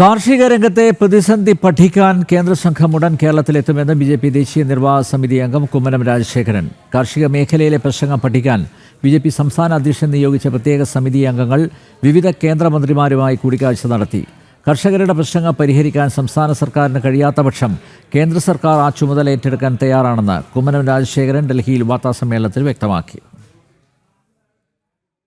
കാർഷിക രംഗത്തെ പ്രതിസന്ധി പഠിക്കാൻ കേന്ദ്ര സംഘം ഉടൻ കേരളത്തിലെത്തുമെന്ന് ബി ജെ പി ദേശീയ നിർവാഹക സമിതി അംഗം കുമ്മനം രാജശേഖരൻ. കാർഷിക മേഖലയിലെ പ്രശ്നങ്ങൾ പഠിക്കാൻ ബി ജെ പി സംസ്ഥാന അധ്യക്ഷൻ നിയോഗിച്ച പ്രത്യേക സമിതി അംഗങ്ങൾ വിവിധ കേന്ദ്രമന്ത്രിമാരുമായി കൂടിക്കാഴ്ച നടത്തി. കർഷകരുടെ പ്രശ്നങ്ങൾ പരിഹരിക്കാൻ സംസ്ഥാന സർക്കാരിന് കഴിയാത്ത പക്ഷം കേന്ദ്ര സർക്കാർ ആ ചുമതല ഏറ്റെടുക്കാൻ തയ്യാറാണെന്ന് കുമ്മനം രാജശേഖരൻ ഡൽഹിയിൽ വാർത്താസമ്മേളനത്തിൽ വ്യക്തമാക്കി.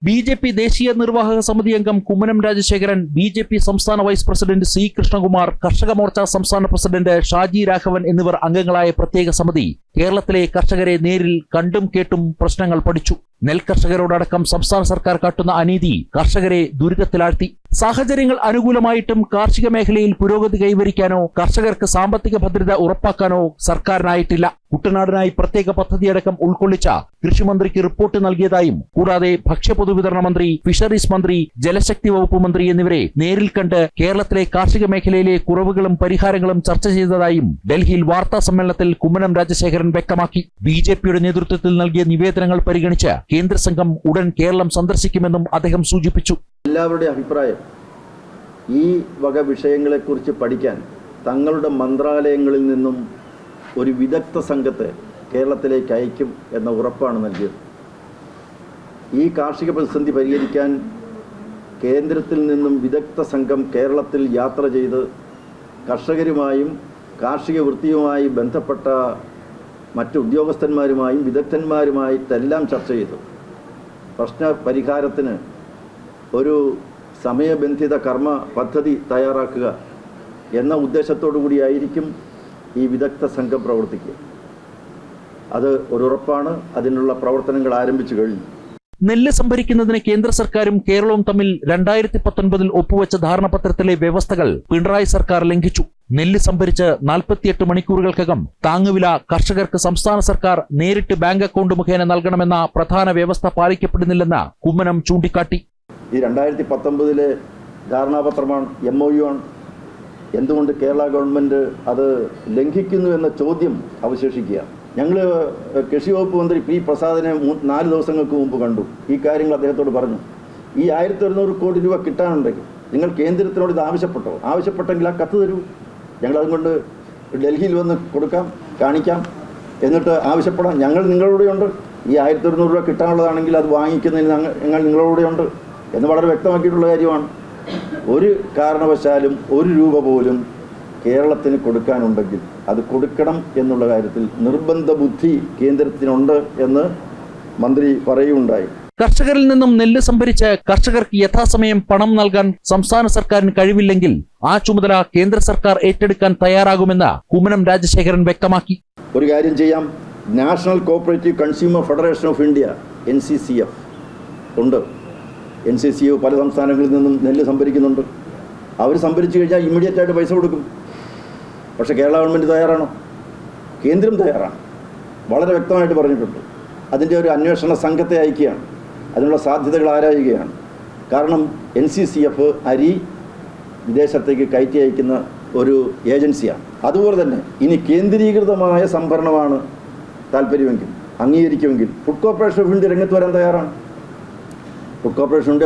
ബി ജെ പി ദേശീയ നിർവാഹക സമിതി അംഗം Kummanam Rajasekharan B J P സംസ്ഥാന vice president C Krishnakumar Karshaka Morcha സംസ്ഥാന പ്രസിഡന്റ് ഷാജി രാഘവൻ എന്നിവർ അംഗങ്ങളായ പ്രത്യേക സമിതി കേരളത്തിലെ കർഷകരെ നേരിൽ കണ്ടും കേട്ടും പ്രശ്നങ്ങൾ പഠിച്ചു. നെൽകർഷകരോടടക്കം സംസ്ഥാന സർക്കാർ കാട്ടുന്ന അനീതി കർഷകരെ ദുരിതത്തിലാഴ്ത്തി. സാഹചര്യങ്ങൾ അനുകൂലമായിട്ടും കാർഷിക മേഖലയിൽ പുരോഗതി കൈവരിക്കാനോ കർഷകർക്ക് സാമ്പത്തിക ഭദ്രത ഉറപ്പാക്കാനോ സർക്കാരിനായിട്ടില്ല. കുട്ടനാടിനായി പ്രത്യേക പദ്ധതിയടക്കം ഉൾക്കൊള്ളിച്ച കൃഷിമന്ത്രിക്ക് റിപ്പോർട്ട് നൽകിയതായും കൂടാതെ ഭക്ഷ്യപൊതുവിതരണ മന്ത്രി ഫിഷറീസ് മന്ത്രി ജലശക്തി വകുപ്പ് മന്ത്രി എന്നിവരെ നേരിൽ കണ്ട് കേരളത്തിലെ കാർഷിക മേഖലയിലെ കുറവുകളും പരിഹാരങ്ങളും ചർച്ച ചെയ്തതായും ഡൽഹിയിൽ വാർത്താ സമ്മേളനത്തിൽ കുമ്മനം രാജശേഖരൻ വ്യക്തമാക്കി. ബി ജെ പിയുടെ നേതൃത്വത്തിൽ നൽകിയ നിവേദനങ്ങൾ പരിഗണിച്ച് കേന്ദ്ര സംഘം ഉടൻ കേരളം സന്ദർശിക്കുമെന്നും അദ്ദേഹം സൂചിപ്പിച്ചു. എല്ലാവരുടെയും അഭിപ്രായം ഈ വക വിഷയങ്ങളെക്കുറിച്ച് പഠിക്കാൻ തങ്ങളുടെ മന്ത്രാലയങ്ങളിൽ നിന്നും ഒരു വിദഗ്ധ സംഘത്തെ കേരളത്തിലേക്ക് അയക്കും എന്ന ഉറപ്പാണ് നൽകിയത്. ഈ കാർഷിക പ്രതിസന്ധി പരിഹരിക്കാൻ കേന്ദ്രത്തിൽ നിന്നും വിദഗ്ധ സംഘം കേരളത്തിൽ യാത്ര ചെയ്ത് കർഷകരുമായും കാർഷിക വൃത്തിയുമായി ബന്ധപ്പെട്ട മറ്റ് ഉദ്യോഗസ്ഥന്മാരുമായും വിദഗ്ധന്മാരുമായിട്ടെല്ലാം ചർച്ച ചെയ്തു. പ്രശ്ന പരിഹാരത്തിന് ഒരു സമയബന്ധിത കർമ്മ പദ്ധതി തയ്യാറാക്കുക എന്ന ഉദ്ദേശത്തോടു കൂടിയായിരിക്കും ഈ വിദഗ്ധ സംഘം പ്രവർത്തിക്കുക. അത് ഒരു ഉറപ്പാണ്. അതിനുള്ള പ്രവർത്തനങ്ങൾ ആരംഭിച്ചു കഴിഞ്ഞു. നെല്ല് സംഭരിക്കുന്നതിന് കേന്ദ്ര സർക്കാരും കേരളവും തമ്മിൽ രണ്ടായിരത്തി പത്തൊൻപതിൽ ഒപ്പുവെച്ച ധാരണാപത്രത്തിലെ വ്യവസ്ഥകൾ പിണറായി സർക്കാർ ലംഘിച്ചു. നെല്ല് സംഭരിച്ച് നാൽപ്പത്തിയെട്ട് മണിക്കൂറുകൾക്കകം താങ്ങുവില കർഷകർക്ക് സംസ്ഥാന സർക്കാർ നേരിട്ട് ബാങ്ക് അക്കൗണ്ട് മുഖേന നൽകണമെന്ന പ്രധാന വ്യവസ്ഥ പാലിക്കപ്പെടുന്നില്ലെന്ന് കുമ്മനം ചൂണ്ടിക്കാട്ടി. ഈ രണ്ടായിരത്തി പത്തൊമ്പതിലെ ധാരണാപത്രമാണ് എം ഒ യു ആണ്. എന്തുകൊണ്ട് കേരള ഗവൺമെന്റ് അത് ലംഘിക്കുന്നു എന്ന ചോദ്യം അവശേഷിക്കുക. ഞങ്ങൾ കൃഷി വകുപ്പ് മന്ത്രി പി പ്രസാദിനെ നാല് ദിവസങ്ങൾക്ക് മുമ്പ് കണ്ടു. ഈ കാര്യങ്ങൾ അദ്ദേഹത്തോട് പറഞ്ഞു. ഈ ആയിരത്തി ഒരുന്നൂറ് കോടി രൂപ കിട്ടാനുണ്ടെങ്കിൽ നിങ്ങൾ കേന്ദ്രത്തിനോട് ഇത് ആവശ്യപ്പെട്ടോ? ആവശ്യപ്പെട്ടെങ്കിൽ ആ കത്ത് തരൂ. ഞങ്ങൾ അതുകൊണ്ട് ഡൽഹിയിൽ വന്ന് കൊടുക്കാം കാണിക്കാം. എന്നിട്ട് ആവശ്യപ്പെടാം. ഞങ്ങൾ നിങ്ങളുടെ ഉണ്ട് ഈ ആയിരത്തി ഒരുന്നൂറ് രൂപ കിട്ടാനുള്ളതാണെങ്കിൽ അത് വാങ്ങിക്കുന്നതിന് ഞങ്ങൾ നിങ്ങളുടെ നിങ്ങളോടെയുണ്ട് എന്ന് വളരെ വ്യക്തമാക്കിയിട്ടുള്ള കാര്യമാണ്. ഒരു കാരണവശാലും ഒരു രൂപ പോലും കേരളത്തിന് കൊടുക്കാനുണ്ടെങ്കിൽ അത് കൊടുക്കണം എന്നുള്ള കാര്യത്തിൽ നിർബന്ധ ബുദ്ധി കേന്ദ്രത്തിനുണ്ട് എന്ന് മന്ത്രി പറയുകയുണ്ടായി. കർഷകരിൽ നിന്നും നെല്ല് സംഭരിച്ച് കർഷകർക്ക് യഥാസമയം പണം നൽകാൻ സംസ്ഥാന സർക്കാരിന് കഴിവില്ലെങ്കിൽ ആ ചുമതല കേന്ദ്ര സർക്കാർ ഏറ്റെടുക്കാൻ തയ്യാറാകുമെന്ന് കുമ്മനം രാജശേഖരൻ വ്യക്തമാക്കി. ഒരു കാര്യം ചെയ്യാം. National cooperative consumer federation of India N C C F ഉണ്ട്. എൻ സി സി ഒ പല സംസ്ഥാനങ്ങളിൽ നിന്നും നെല്ല് സംഭരിക്കുന്നുണ്ട്. അവർ സംഭരിച്ചു കഴിഞ്ഞാൽ ഇമ്മീഡിയറ്റ് ആയിട്ട് പൈസ കൊടുക്കും. പക്ഷേ കേരള ഗവൺമെന്റ് തയ്യാറാണോ? കേന്ദ്രം തയ്യാറാണ്. വളരെ വ്യക്തമായിട്ട് പറഞ്ഞിട്ടുണ്ട്. അതിന്റെ ഒരു അന്വേഷണ സംഘത്തെ അയക്കുകയാണ്. അതിനുള്ള സാധ്യതകൾ ആരായുകയാണ്. കാരണം എൻ സി സി എഫ് അരി വിദേശത്തേക്ക് കയറ്റി അയക്കുന്ന ഒരു ഏജൻസിയാണ്. അതുപോലെ തന്നെ ഇനി കേന്ദ്രീകൃതമായ സംഭരണമാണ് താല്പര്യമെങ്കിൽ അംഗീകരിക്കുമെങ്കിൽ ഫുഡ് കോർപ്പറേഷൻ ഓഫ് ഇന്ത്യ രംഗത്ത് വരാൻ തയ്യാറാണ്. ഓഫ്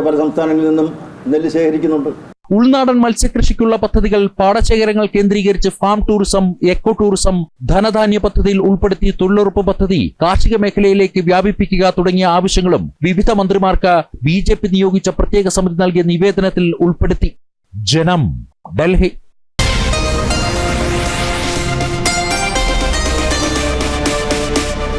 പല സംസ്ഥാനങ്ങളിൽ നിന്നും നെല്ല് ശേഖരിക്കുന്നുണ്ട്. ഉൾനാടൻ മത്സ്യകൃഷിക്കുള്ള പദ്ധതികൾ പാടശേഖരങ്ങൾ കേന്ദ്രീകരിച്ച് ഫാം ടൂറിസം എക്കോ ടൂറിസം ധനധാന്യ പദ്ധതിയിൽ ഉൾപ്പെടുത്തി തൊഴിലുറപ്പ് പദ്ധതി കാർഷിക മേഖലയിലേക്ക് വ്യാപിപ്പിക്കുക തുടങ്ങിയ ആവശ്യങ്ങളും വിവിധ മന്ത്രിമാർക്ക് ബി നിയോഗിച്ച പ്രത്യേക സമിതി നൽകിയ നിവേദനത്തിൽ ഉൾപ്പെടുത്തി. ജനം ഡൽഹി.